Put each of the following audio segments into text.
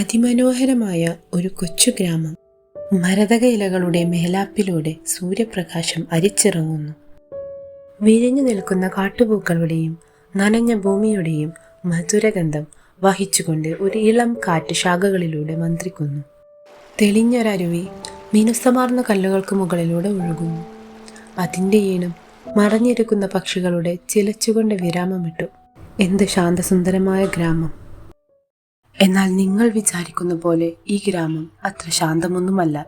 അതിമനോഹരമായ ഒരു കൊച്ചു ഗ്രാമം. മരതക ഇലകളുടെ മേലാപ്പിലൂടെ സൂര്യപ്രകാശം അരിച്ചിറങ്ങുന്നു. വിരിഞ്ഞു നിൽക്കുന്ന കാട്ടുപൂക്കളുടെയും നനഞ്ഞ ഭൂമിയുടെയും മധുരഗന്ധം വഹിച്ചുകൊണ്ട് ഒരു ഇളം കാറ്റ് ശാഖകളിലൂടെ മന്ത്രിക്കുന്നു. തെളിഞ്ഞൊരരുവി മിനുസമാർന്ന കല്ലുകൾക്ക് മുകളിലൂടെ ഒഴുകുന്നു. അതിന്റെ ഈണം മറഞ്ഞിരിക്കുന്ന പക്ഷികളുടെ ചിലച്ചുകൊണ്ട് വിരാമമിട്ടു. എന്ത് ശാന്തസുന്ദരമായ ഗ്രാമം. എന്നാൽ നിങ്ങൾ വിചാരിക്കുന്ന പോലെ ഈ ഗ്രാമം അത്ര ശാന്തമൊന്നുമല്ല.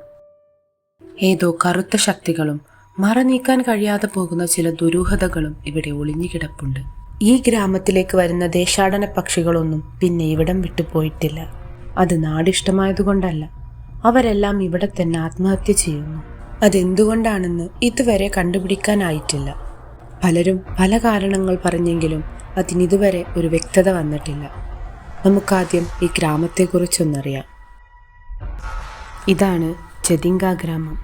ഏതോ കറുത്ത ശക്തികളും മറനീക്കാൻ കഴിയാതെ പോകുന്ന ചില ദുരൂഹതകളും ഇവിടെ ഒളിഞ്ഞുകിടപ്പുണ്ട് ഈ ഗ്രാമത്തിലേക്ക് വരുന്ന ദേശാടന പക്ഷികളൊന്നും പിന്നെ ഇവിടം വിട്ടുപോയിട്ടില്ല അത് നാടിഷ്ടമായതുകൊണ്ടല്ല. അവരെല്ലാം ഇവിടെ തന്നെ ആത്മഹത്യ ചെയ്യുന്നു. അതെന്തുകൊണ്ടാണെന്ന് ഇതുവരെ കണ്ടുപിടിക്കാനായിട്ടില്ല. പലരും പല കാരണങ്ങൾ പറഞ്ഞെങ്കിലും അതിനിതുവരെ ഒരു വ്യക്തത വന്നിട്ടില്ല. നമുക്കാദ്യം ഈ ഗ്രാമത്തെക്കുറിച്ചൊന്നറിയാം. ഇതാണ് ചെതിങ്ക ഗ്രാമം.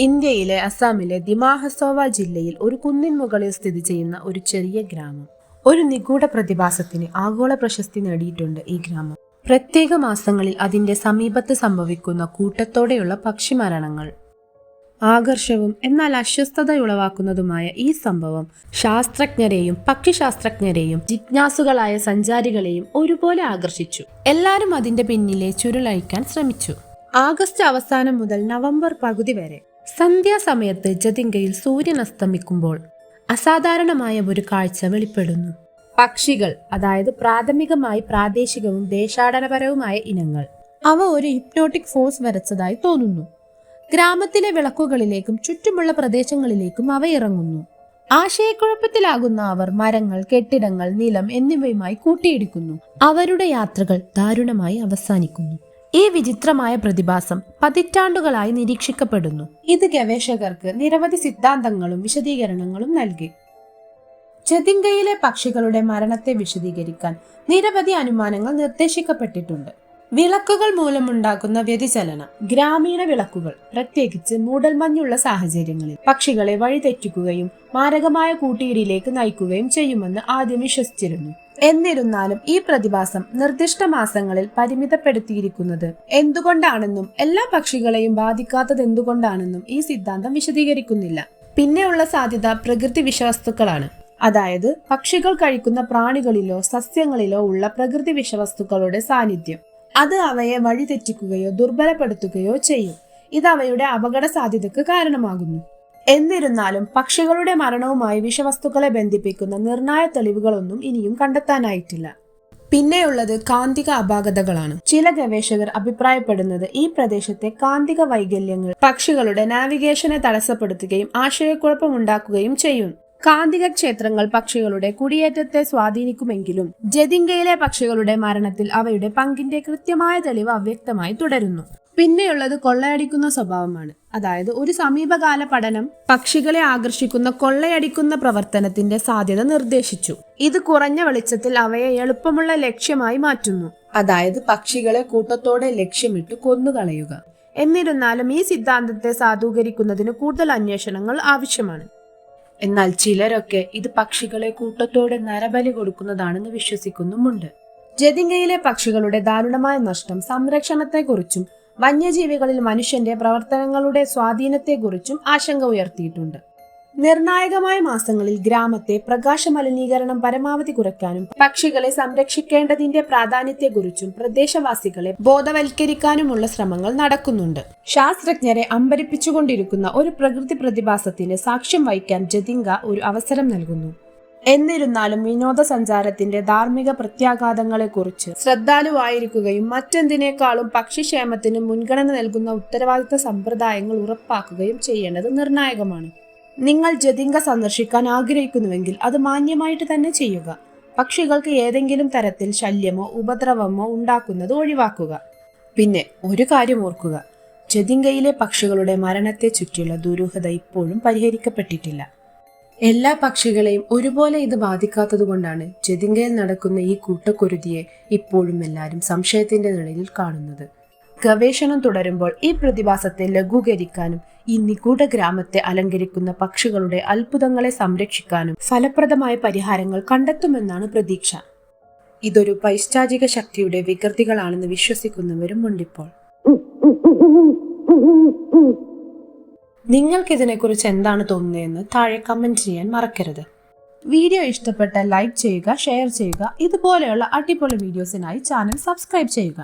ഇന്ത്യയിലെ അസാമിലെ ദിമാഹസോവ ജില്ലയിൽ ഒരു കുന്നിൻ മുകളിൽ സ്ഥിതി ചെയ്യുന്ന ഒരു ചെറിയ ഗ്രാമം. ഒരു നിഗൂഢ പ്രതിഭാസത്തിന് ആഗോള പ്രശസ്തി നേടിയിട്ടുണ്ട് ഈ ഗ്രാമം. പ്രത്യേക മാസങ്ങളിൽ അതിന്റെ സമീപത്ത് സംഭവിക്കുന്ന കൂട്ടത്തോടെയുള്ള പക്ഷിമരണങ്ങൾ. ആകർഷവും എന്നാൽ അസ്വസ്ഥതയുളവാക്കുന്നതുമായ ഈ സംഭവം ശാസ്ത്രജ്ഞരെയും പക്ഷിശാസ്ത്രജ്ഞരെയും ജിജ്ഞാസുകളായ സഞ്ചാരികളെയും ഒരുപോലെ ആകർഷിച്ചു. എല്ലാവരും അതിന്റെ പിന്നിലെ ചുരുളഴിക്കാൻ ശ്രമിച്ചു. ആഗസ്റ്റ് അവസാനം മുതൽ നവംബർ പകുതി വരെ സന്ധ്യാസമയത്ത് ജതിങ്കയിൽ സൂര്യൻ അസ്തമിക്കുമ്പോൾ അസാധാരണമായ ഒരു കാഴ്ച വെളിപ്പെടുന്നു. പക്ഷികൾ അതായത് പ്രാഥമികമായി പ്രാദേശികവും ദേശാടനപരവുമായ ഇനങ്ങൾ അവ ഒരു ഹിപ്നോട്ടിക് ഫോഴ്സ് വരച്ചതായി തോന്നുന്നു. ഗ്രാമത്തിലെ വിളക്കുകളിലേക്കും ചുറ്റുമുള്ള പ്രദേശങ്ങളിലേക്കും അവ ഇറങ്ങുന്നു. ആശയക്കുഴപ്പത്തിലാകുന്ന അവർ മരങ്ങൾ കെട്ടിടങ്ങൾ നിലം എന്നിവയുമായി കൂട്ടിയിടിക്കുന്നു. അവരുടെ യാത്രകൾ ദാരുണമായി അവസാനിക്കുന്നു. ഈ വിചിത്രമായ പ്രതിഭാസം പതിറ്റാണ്ടുകളായി നിരീക്ഷിക്കപ്പെടുന്നു. ഇത് ഗവേഷകർക്ക് നിരവധി സിദ്ധാന്തങ്ങളും വിശദീകരണങ്ങളും നൽകി. ജതിങ്കയിലെ പക്ഷികളുടെ മരണത്തെ വിശദീകരിക്കാൻ നിരവധി അനുമാനങ്ങൾ നിർദ്ദേശിക്കപ്പെട്ടിട്ടുണ്ട്. വിളക്കുകൾ മൂലമുണ്ടാകുന്ന വ്യതിചലനം. ഗ്രാമീണ വിളക്കുകൾ പ്രത്യേകിച്ച് മൂടൽമഞ്ഞുള്ള സാഹചര്യങ്ങളിൽ. പക്ഷികളെ വഴിതെറ്റിക്കുകയും മാരകമായ കൂട്ടിയിടിയിലേക്ക് നയിക്കുകയും ചെയ്യുമെന്ന് ആദ്യം വിശ്വസിച്ചിരുന്നു. എന്നിരുന്നാലും ഈ പ്രതിഭാസം നിർദ്ദിഷ്ട മാസങ്ങളിൽ പരിമിതപ്പെടുത്തിയിരിക്കുന്നത് എന്തുകൊണ്ടാണെന്നും എല്ലാ പക്ഷികളെയും ബാധിക്കാത്തത് എന്തുകൊണ്ടാണെന്നും ഈ സിദ്ധാന്തം വിശദീകരിക്കുന്നില്ല. പിന്നെയുള്ള സാധ്യത പ്രകൃതി വിഷവസ്തുക്കളാണ്. അതായത് പക്ഷികൾ കഴിക്കുന്ന പ്രാണികളിലോ സസ്യങ്ങളിലോ ഉള്ള പ്രകൃതി വിഷവസ്തുക്കളുടെ സാന്നിധ്യം. അത് അവയെ വഴിതെറ്റിക്കുകയോ ദുർബലപ്പെടുത്തുകയോ ചെയ്യും. ഇത് അവയുടെ അപകട സാധ്യതക്ക് കാരണമാകുന്നു. എന്നിരുന്നാലും പക്ഷികളുടെ മരണവുമായി വിഷവസ്തുക്കളെ ബന്ധിപ്പിക്കുന്ന നിർണായ തെളിവുകളൊന്നും ഇനിയും കണ്ടെത്താനായിട്ടില്ല. പിന്നെയുള്ളത് കാന്തിക അപാകതകളാണ്. ചില ഗവേഷകർ അഭിപ്രായപ്പെടുന്നത് ഈ പ്രദേശത്തെ കാന്തിക വൈകല്യങ്ങൾ പക്ഷികളുടെ നാവിഗേഷനെ തടസ്സപ്പെടുത്തുകയും ആശയക്കുഴപ്പമുണ്ടാക്കുകയും ചെയ്യും. കാന്തിക ക്ഷേത്രങ്ങൾ പക്ഷികളുടെ കുടിയേറ്റത്തെ സ്വാധീനിക്കുമെങ്കിലും ജതിങ്കയിലെ പക്ഷികളുടെ മരണത്തിൽ അവയുടെ പങ്കിന്റെ കൃത്യമായ തെളിവ് അവ്യക്തമായി തുടരുന്നു. പിന്നെയുള്ളത് കൊള്ളയടിക്കുന്ന സ്വഭാവമാണ്. അതായത് ഒരു സമീപകാല പഠനം പക്ഷികളെ ആകർഷിക്കുന്ന കൊള്ളയടിക്കുന്ന പ്രവർത്തനത്തിന്റെ സാധ്യത നിർദ്ദേശിച്ചു. ഇത് കുറഞ്ഞ വെളിച്ചത്തിൽ അവയെ എളുപ്പമുള്ള ലക്ഷ്യമായി മാറ്റുന്നു. അതായത് പക്ഷികളെ കൂട്ടത്തോടെ ലക്ഷ്യമിട്ട് കൊന്നുകളയുക. എന്നിരുന്നാലും ഈ സിദ്ധാന്തത്തെ സാധൂകരിക്കുന്നതിന് കൂടുതൽ അന്വേഷണങ്ങൾ ആവശ്യമാണ്. എന്നാൽ ചിലരൊക്കെ ഇത് പക്ഷികളെ കൂട്ടത്തോടെ നരബലി കൊടുക്കുന്നതാണെന്ന് വിശ്വസിക്കുന്നുമുണ്ട്. ജതിങ്കയിലെ പക്ഷികളുടെ ദാരുണമായ നഷ്ടം സംരക്ഷണത്തെക്കുറിച്ചും വന്യജീവികളിൽ മനുഷ്യന്റെ പ്രവർത്തനങ്ങളുടെ സ്വാധീനത്തെക്കുറിച്ചും ആശങ്ക ഉയർത്തിയിട്ടുണ്ട്. നിർണായകമായ മാസങ്ങളിൽ ഗ്രാമത്തെ പ്രകാശ മലിനീകരണം പരമാവധി കുറയ്ക്കാനും പക്ഷികളെ സംരക്ഷിക്കേണ്ടതിന്റെ പ്രാധാന്യത്തെക്കുറിച്ചും പ്രദേശവാസികളെ ബോധവൽക്കരിക്കാനുമുള്ള ശ്രമങ്ങൾ നടക്കുന്നുണ്ട്. ശാസ്ത്രജ്ഞരെ അമ്പരിപ്പിച്ചുകൊണ്ടിരിക്കുന്ന ഒരു പ്രകൃതി പ്രതിഭാസത്തിന് സാക്ഷ്യം വഹിക്കാൻ ജതിങ്ക ഒരു അവസരം നൽകുന്നു. എന്നിരുന്നാലും വിനോദസഞ്ചാരത്തിന്റെ ധാർമ്മിക പ്രത്യാഘാതങ്ങളെക്കുറിച്ച് ശ്രദ്ധാലുവായിരിക്കുകയും മറ്റെന്തിനേക്കാളും പക്ഷിക്ഷേമത്തിന് മുൻഗണന നൽകുന്ന ഉത്തരവാദിത്ത സമ്പ്രദായങ്ങൾ ഉറപ്പാക്കുകയും ചെയ്യേണ്ടത് നിർണായകമാണ്. നിങ്ങൾ ജതിങ്ക സന്ദർശിക്കാൻ ആഗ്രഹിക്കുന്നുവെങ്കിൽ അത് മാന്യമായിട്ട് തന്നെ ചെയ്യുക. പക്ഷികൾക്ക് ഏതെങ്കിലും തരത്തിൽ ശല്യമോ ഉപദ്രവമോ ഉണ്ടാക്കുന്നത് ഒഴിവാക്കുക. പിന്നെ ഒരു കാര്യം ഓർക്കുക. ജതിങ്കയിലെ പക്ഷികളുടെ മരണത്തെ ചുറ്റിയുള്ള ദുരൂഹത ഇപ്പോഴും പരിഹരിക്കപ്പെട്ടിട്ടില്ല. എല്ലാ പക്ഷികളെയും ഒരുപോലെ ഇത് ബാധിക്കാത്തതുകൊണ്ടാണ് ജതിങ്കയിൽ നടക്കുന്ന ഈ കൂട്ടക്കുരുതിയെ ഇപ്പോഴും എല്ലാവരും സംശയത്തിന്റെ നിഴലിൽ കാണുന്നത്. ഗവേഷണം തുടരുമ്പോൾ ഈ പ്രതിഭാസത്തെ ലഘൂകരിക്കാനും ഈ നിഗൂഢ ഗ്രാമത്തെ അലങ്കരിക്കുന്ന പക്ഷികളുടെ അത്ഭുതങ്ങളെ സംരക്ഷിക്കാനും ഫലപ്രദമായ പരിഹാരങ്ങൾ കണ്ടെത്തുമെന്നാണ് പ്രതീക്ഷ. ഇതൊരു പൈശാചിക ശക്തിയുടെ വികൃതികളാണെന്ന് വിശ്വസിക്കുന്നവരും ഉണ്ടിപ്പോൾ. നിങ്ങൾക്കിതിനെക്കുറിച്ച് എന്താണ് തോന്നുന്നതെന്ന് താഴെ കമന്റ് ചെയ്യാൻ മറക്കരുത്. വീഡിയോ ഇഷ്ടപ്പെട്ട ലൈക്ക് ചെയ്യുക ഷെയർ ചെയ്യുക ഇതുപോലെയുള്ള അടിപൊളി വീഡിയോസിനായി ചാനൽ സബ്സ്ക്രൈബ് ചെയ്യുക.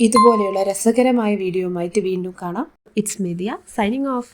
ഇതുപോലെയുള്ള രസകരമായ വീഡിയോയുമായിട്ട് വീണ്ടും കാണാം. It's media signing off